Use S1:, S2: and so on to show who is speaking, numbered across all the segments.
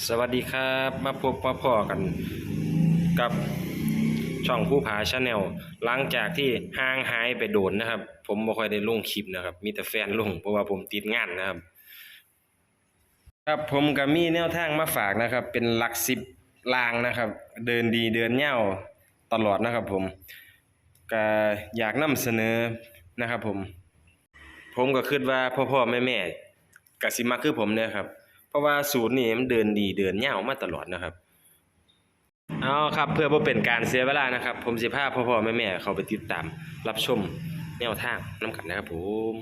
S1: สวัสดีครับมาพบมาพ่อกันกับช่องผู้ผาชาแนลหลังจากที่ห่างหายไปโดนนะครับ ผมบ่ค่อยได้ลงคลิปนะครับ มีแต่แฟนลงเพราะว่าผมติดงานนะครับ ครับผมก็มีแนวทางมาฝากนะครับ เป็นหลักสิบลางนะครับ เดินดีเดินเง่าตลอดนะครับ ผมก็อยากนำเสนอนะครับ ผม ผมก็คิดว่าพ่อๆแม่ๆก็สิมาคือผมเนี่ยครับ เพราะว่าสูตรนี่มันเดินดีเดินยาวมาตลอดนะครับเอาครับเพื่อบ่เป็นการเสียเวลานะครับ ผมสิพาพ่อๆแม่เขาไปติดตาม รับชมแนวทางนํกันนะครับผม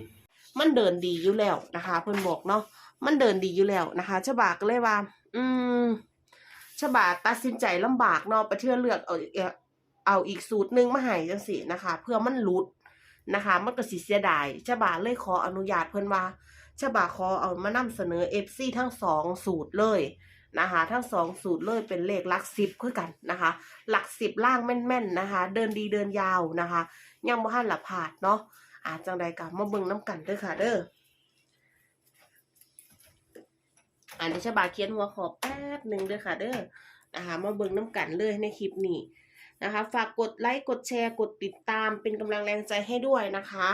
S2: มันเดินดีอยู่แล้วนะคะ เพิ่อนบอกเนาะมันเดินดีอยู่แล้วนะคะฉบาก็เลยว่า อืมฉบาตัดสินใจลำบากเนาะไปเทื่อเลือกเอาเอาอีกสูตรหนึ่งมาให้จังซี่นะคะ เพื่อมันหลุดนะคะ มันก็สิเสียดายฉบาเลยขออนุญาตเพิ่อนว่า ฉบาขอเอามานำเสนอ FC ทั้งสองสูตรเลยนะคะทั้งสองสูตรเลยเป็นเลขหลักสิบคือกันนะคะ หลักสิบล่างแม่นๆนะคะ เดินดีเดินยาวนะคะยังบ่ทันละพลาดเนาะอาจังใดก็มาเบิ่งน้ำกันเด้อค่ะเด้ออันนี้ฉบาเขียนหัวขอแป๊บหนึ่งเด้อค่ะเด้อนะคะมาเบิ่งน้ำกันเลยในคลิปนี้ นะคะ ฝากกดไลค์กดแชร์กดติดตามเป็นกำลังแรงใจให้ด้วยนะคะ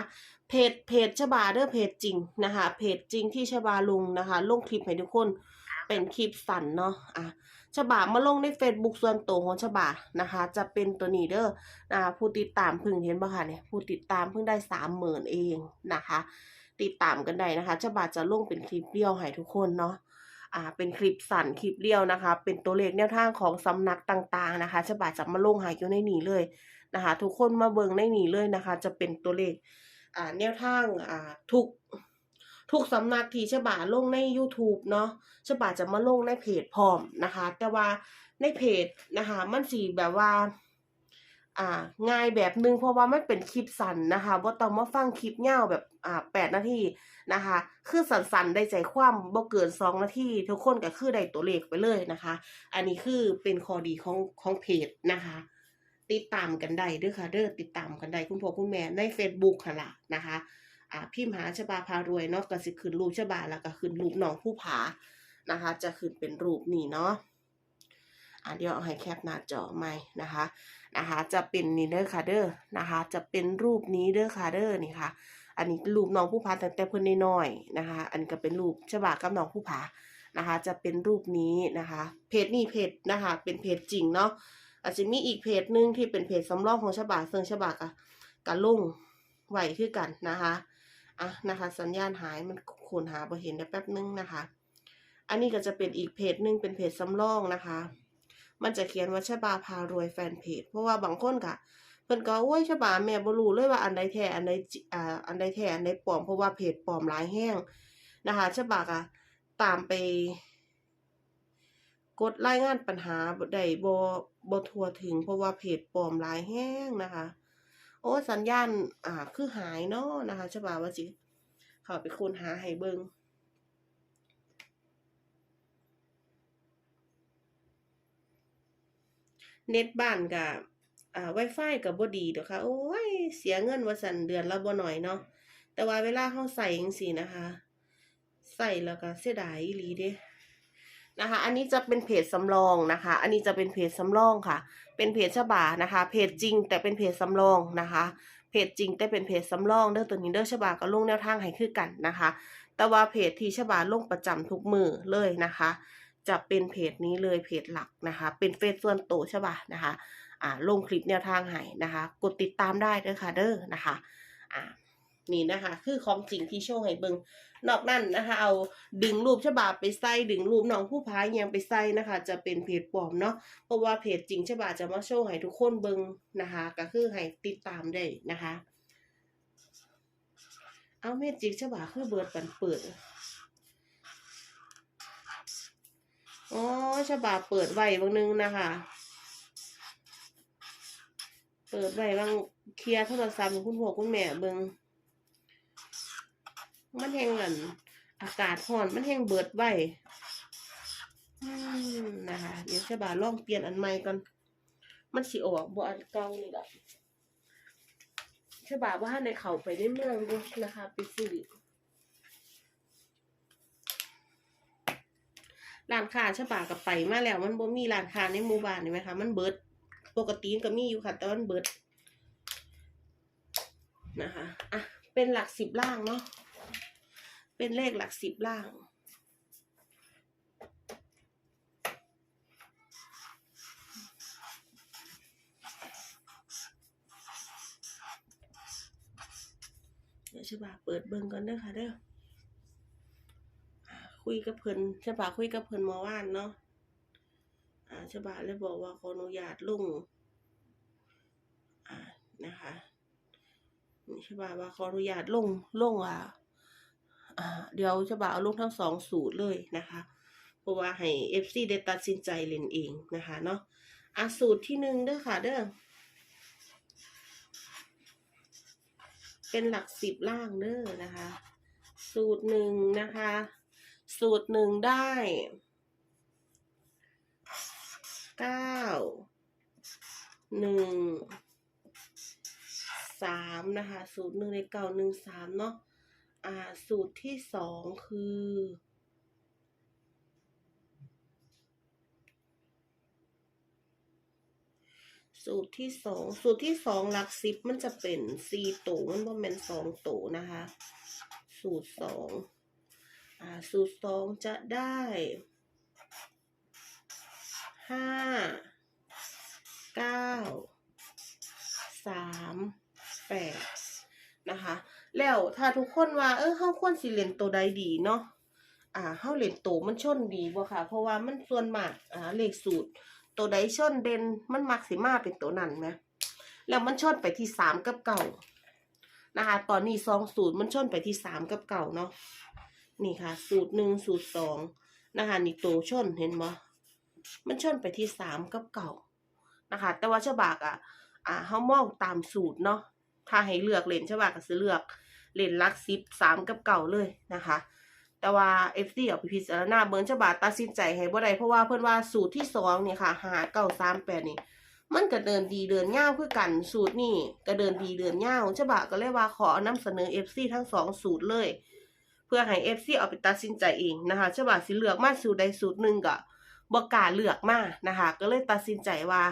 S2: เพจเพจฉบาเด้อเพจจริงนะคะ เพจจริงที่ฉบาลุงนะคะ ลงคลิปให้ทุกคนเป็นคลิปสั้นเนาะอะฉบามาลงใน Facebook ส่วนตัวของฉบานะคะ จะเป็นตัวนี้เด้อนะะผู้ติดตามเพิ่งเห็นบ่ค่ะเนี่ยผู้ติดตามเพิ่งได้สามหมื่นเองนะคะ ติดตามกันได้นะคะฉบาจะลงเป็นคลิปเดียวให้ทุกคนเนาะ อ่าเป็นคลิปสั้นคลิปเดียวนะคะ เป็นตัวเลขแนวทางของสำนักต่างๆนะคะฉบาจะมาลงให้อยู่ในนี้เลยนะคะ ทุกคนมาเบิ่งในนี้เลยนะคะ จะเป็นตัวเลขอ่าแนวทางอ่าทุกทุกสำนักที่ฉบาลงใน YouTube เนาะฉบาจะมาลงในเพจพร้อมนะคะ แต่ว่าในเพจนะคะ มันสีแบบว่า อ่า ง่ายแบบนึงเพราะว่ามันเป็นคลิปสั้นนะคะบ่าต้องมาฟังคลิปยาแบบอ่าแปดนาที นะคะ คือสั้นๆได้ใจความบ่เกินสองนาทีทุกคนก็คือได้ตัวเลขไปเลยนะคะ อันนี้คือเป็นข้อดีของของเพจนะคะ ติดตามกันได้เด้อค่ะเด้อติดตามกันได้คุณพ่อคุณแม่ใน Facebook ค่ะล่ะนะคะอ่าพิมพ์หาชบาพารวยเนาะก็สิขึ้นรูปชบาแล้วก็ขึ้นรูปน้องผู้ผานะคะ จะขึ้นเป็นรูปนี้เนาะอ่าเดี๋ยวเอาให้แคปหน้าจอใหม่นะคะนะคะ จะเป็นนี่เด้อค่ะเด้อนะคะ จะเป็นรูปนี้เด้อค่ะเด้อนี่ค่ะ อันนี้รูปน้องผู้ผาตั้งแต่เพิ่นน้อยๆนะคะ อันนี้ก็เป็นรูปฉบากับน้องผู้ผานะคะ จะเป็นรูปนี้นะคะ เพจนี้เพจนะคะ เป็นเพจจริงเนาะอาจจะมีอีกเพจหนึงที่เป็นเพจสำรองของฉบาซึ่งฉบากะกะลงไหวคือกันนะคะอะนะคะ สัญญาณหายมันคนหาบ่เห็นเดี๋ยวแป๊บนึงนะคะ อันนี้ก็จะเป็นอีกเพจหนึงเป็นเพจสำรองนะคะ มันจะเขียนว่าชบาพารวยแฟนเพจ เพราะว่าบางคนก็ เพิ่นก็โอ้ยชบาแม่บ่รู้เลยว่าอันใดแท้อันใดจิอ่าอันใดแท้อันใดปลอมเพราะว่าเพจปลอมหลายแห้งนะคะชบาก็ตามไป กดรายงานปัญหาได้บ่บ่ทั่วถึง เพราะว่าเพจปลอมหลายแห้งนะคะ โอ้สัญญาณอ่าคือหายเนาะนะคะชบาว่าสิเข้าไปค้นหาให้เบิ่งเน็ตบ้านกับ อ่า Wi-Fi ก็บ่ดีเดอค่ะ โอ้ย เสียเงินว่าซั่นเดือนละบ่หน้อยเนาะ แต่ว่าเวลาเราใช้จังซี่นะคะใช้แล้วก็เสียดายอีหลีเด้นะคะ อันนี้จะเป็นเพจสำรองนะคะ อันนี้จะเป็นเพจสำรองค่ะ เป็นเพจฉบานะคะ เพจจริงแต่เป็นเพจสำรองนะคะ เพจจริงแต่เป็นเพจสำรองเด้อตัวนี้เด้อฉบาก็ลงแนวทางให้คือกันนะคะ แต่ว่าเพจที่ฉบาลงประจำทุกมือเลยนะคะ จะเป็นเพจนี้เลยเพจหลักนะคะ เป็นเฟซส่วนตัวใช่ป่ะนะคะอ่าลงคลิปแนวทางให้นะคะ กดติดตามได้เด้อค่ะเด้อนะคะอ่านี่นะคะ คือของจริงที่โชว์ให้เบิงนอกนั้นนะคะ เอาดึงรูปฉบับไปใส่ดึงรูปน้องผู้พายยังไปใส่นะคะ จะเป็นเพจปลอมเนาะเพราะว่าเพจจริงฉบับจะมาโชว์ให้ทุกคนเบิงนะคะ ก็คือให้ติดตามได้นะคะ เอาเมจิกฉบับคือเบิดปันเปิด อ๋อฉบับเปิดไว้บางนึงนะคะ เปิดไว้บางเคลียร์โทรศัพท์ของคุณพ่อคุณแม่เบิงมันแห้งหลันอากาศร้อนมันแห้งเบิดไว้นะคะ เดี๋ยวฉบับลองเปลี่ยนอันใหม่ก่อนมันสิออกบ่อันเก่านี่แหละฉบับว่าในเขาไปในเมืองดูนะคะไปซื้อ ร้านค้าฉบากับไปมาแล้ว มันบ่มีร้านค้าในหมู่บ้านนี่ไหมคะมันเบิดปกติมันก็มีอยู่ค่ะ แต่วันเบิดนะคะอะเป็นหลักสิบล่างเนาะเป็นเลขหลักสิบล่างเดี๋ยวฉบาเปิดเบิ่งก่อนเด้อค่ะเด้อ คุยกับเพิ่นฉบาคุยกับเพิ่นเมื่อวานเนาะอ่าฉบาเลยบอกว่าขออนุญาตลุงอ่านะคะฉบาว่าขออนุญาตลงลงอ่าอ่าเดี๋ยวฉบาเอาลงทั้งสองสูตรเลยนะคะเพราะว่าให้ FC ได้ตัดสินใจเล่นเองนะคะเนาะอะสูตรที่หนึ่งเด้อค่ะเด้อเป็นหลักสิบล่างเด้อนะคะ สูตรหนึ่งนะคะ สูตรหนึ่งได้เก้าหนึ่งสามนะคะ สูตรหนึ่งในเก้าหนึ่งสามเนาะอ่าสูตรที่สองคือสูตรที่สองสูตรที่สองหลักสิบมันจะเป็นสี่ตัวมันบ่แม่นสองตัวนะคะ สูตรสอง สูตรสองจะได้ห้าเก้าสามแปดนะคะ แล้วถ้าทุกคนว่า เออเฮาควรสิเล่นตัวใดดีเนาะอ่าเฮาเล่นตัวมันชนดีบ่ค่ะ เพราะว่ามันส่วนมากอ่าเลขสูตร ตัวใดชนเด่นมันมักสิมาเป็นตัวนั้นไหมแล้วมันชนไปที่สามกับเก่านะคะ ตอนนี้สองสูตรมันชนไปที่สามกับเก่าเนาะ นี่ค่ะ สูตรหนึ่งสูตรสองนะคะนี่ตัวชนเห็นบ่มันชนไปที่สามกับเก่านะคะ แต่ว่าฉบากอะอ่าเฮามองตามสูตรเนาะถ้าให้เลือกเล่นฉบากก็สิเลือกเล่นลักสิบสามกับเก่าเลยนะคะ แต่ว่า FC เอาไปพิจารณาเบิ่งฉบากตัดสินใจให้บ่ได้เพราะว่าเพิ่อนว่าสูตรที่สองเนี่ยค่ะ หาเก้าสามแปดนี่มันก็เดินดีเดินยาคือกันสูตรนี่ก็เดินดีเดินยาวฉบาก็เลยว่าขอนำเสนอ FC ทั้งสองสูตรเลย เพื่อให้ FC เอาไปตัดสินใจเองนะคะฉบาสิเลือกมาสูตรใดสูตรหนึ่งก็บ่กล้าเลือกมานะคะ ก็เลยตัดสินใจว่า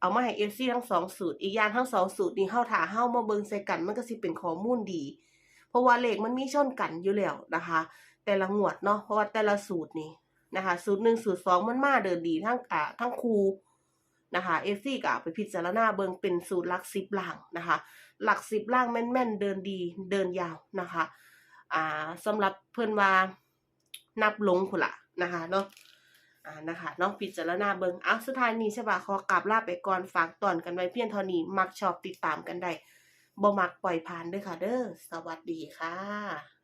S2: เอามาให้ FC ทั้งสองสูตรอีกอย่างทั้งสองสูตรนี้เฮาถาเฮามาเบิงใส่กันมันก็สิเป็นข้อมูลดี เพราะว่าเลขมันมีชนกันอยู่แล้วนะคะ แต่ละงวดเนาะเพราะว่าแต่ละสูตรนี่นะคะ สูตรหนึ่งสูตรสองมันมาเดินดีทั้งอ่าทั้งครูนะคะเอฟซีก็ไปพิจารณาเบิงเป็นสูตรหลักสิบล่างนะคะ หลักสิบล่างแม่นๆเดินดีเดินยาวนะคะ อ่าสำหรับเพื่อนว่านับลงพุ่นละนะคะเนาะอ่านะคะเนาะพิจารณาเบิงเอาสุดท้ายนี้ใช่ปะขอกลับลาไปก่อนฝากตอนกันไว้เพียงเท่านี้มักชอบติดตามกันได้บ่มักปล่อยผ่านเด้วยค่ะ เด้อสวัสดีค่ะ